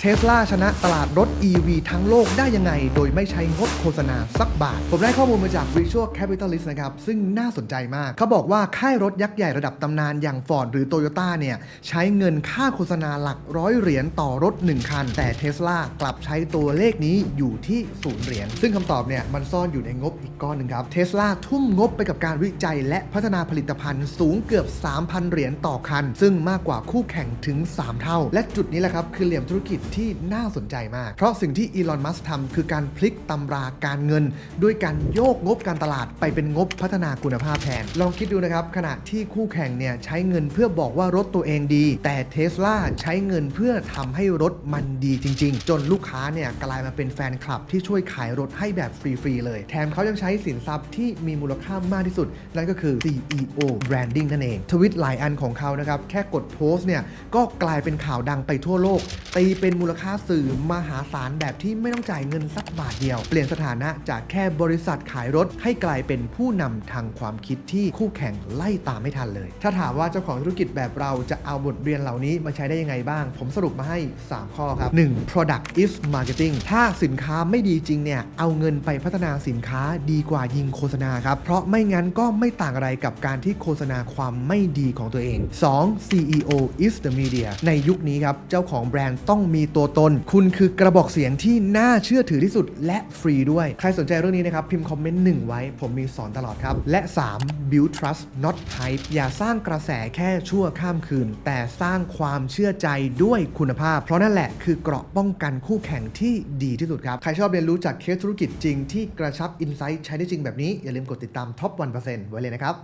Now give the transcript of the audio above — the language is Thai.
เทสลาชนะตลาดรถ EV ทั้งโลกได้ยังไง โดยไม่ใช้งบโฆษณาสักบาท ผมได้ข้อมูลมาจาก Visual Capitalist นะครับ ซึ่งน่าสนใจมาก เขาบอกว่าค่ายรถยักษ์ใหญ่ระดับตำนานอย่าง Ford หรือ Toyota เนี่ย ใช้เงินค่าโฆษณาหลักร้อยเหรียญต่อรถ 1 คัน แต่ Tesla กลับใช้ตัวเลขนี้อยู่ที่ศูนย์เหรียญซึ่งคำตอบเนี่ยมันซ่อนอยู่ในงบอีกก้อนหนึ่งครับ Tesla ทุ่มงบไปกับการวิจัย และพัฒนาผลิตภัณฑ์สูงเกือบ 3,000 เหรียญต่อคัน ซึ่งมากกว่าคู่แข่งถึง 3 เท่า และจุดนี้แหละครับคือเหลี่ยมธุรกิจที่น่าสนใจมาก เพราะสิ่งที่อีลอน มัสก์ทำคือการพลิกตำราการเงิน ด้วยการโยกงบการตลาดไปเป็นงบพัฒนาคุณภาพแทน ลองคิดดูนะครับ ขณะที่คู่แข่งเนี่ยใช้เงินเพื่อบอกว่ารถตัวเองดี แต่เทสลาใช้เงินเพื่อทำให้รถมันดีจริง ๆ จนลูกค้าเนี่ยกลายมาเป็นแฟนคลับที่ช่วยขายรถให้แบบฟรี ๆ เลย แถมเขายังใช้สินทรัพย์ที่มีมูลค่ามากที่สุด นั่นก็คือ CEO branding นั่นเอง ทวิตหลายอันของเขานะครับแค่กดโพสต์เนี่ยก็กลายเป็นข่าวดังไปทั่วโลกตีเป็นมูลค่าสื่อมหาศาลแบบที่ไม่ต้องจ่ายเงินสักบาทเดียว เปลี่ยนสถานะจากแค่บริษัทขายรถให้กลายเป็นผู้นำทางความคิดที่คู่แข่งไล่ตามไม่ทันเลย ถ้าถามว่าเจ้าของธุรกิจแบบเราจะเอาบทเรียนเหล่านี้มาใช้ได้ยังไงบ้าง ผมสรุปมาให้ 3 ข้อครับ 1. product is marketing ถ้าสินค้าไม่ดีจริงเนี่ย เอาเงินไปพัฒนาสินค้าดีกว่ายิงโฆษณาครับ เพราะไม่งั้นก็ไม่ต่างอะไรกับการที่โฆษณาความไม่ดีของตัวเอง 2. CEO is the media ในยุคนี้ครับ เจ้าของแบรนด์ต้องมีตัวตน คุณคือกระบอกเสียงที่น่าเชื่อถือที่สุดและฟรีด้วย ใครสนใจเรื่องนี้นะครับ พิมพ์คอมเมนต์หนึ่งไว้ ผมมีสอนตลอดครับ และ 3. build trust not hype อย่าสร้างกระแสแค่ชั่วข้ามคืน แต่สร้างความเชื่อใจด้วยคุณภาพ เพราะนั่นแหละคือเกราะป้องกันคู่แข่งที่ดีที่สุดครับ ใครชอบเรียนรู้จากเคสธุรกิจจริงที่กระชับอินไซต์ใช้ได้จริงแบบนี้อย่าลืมกดติดตามท็อป1%ไว้เลยนะครับ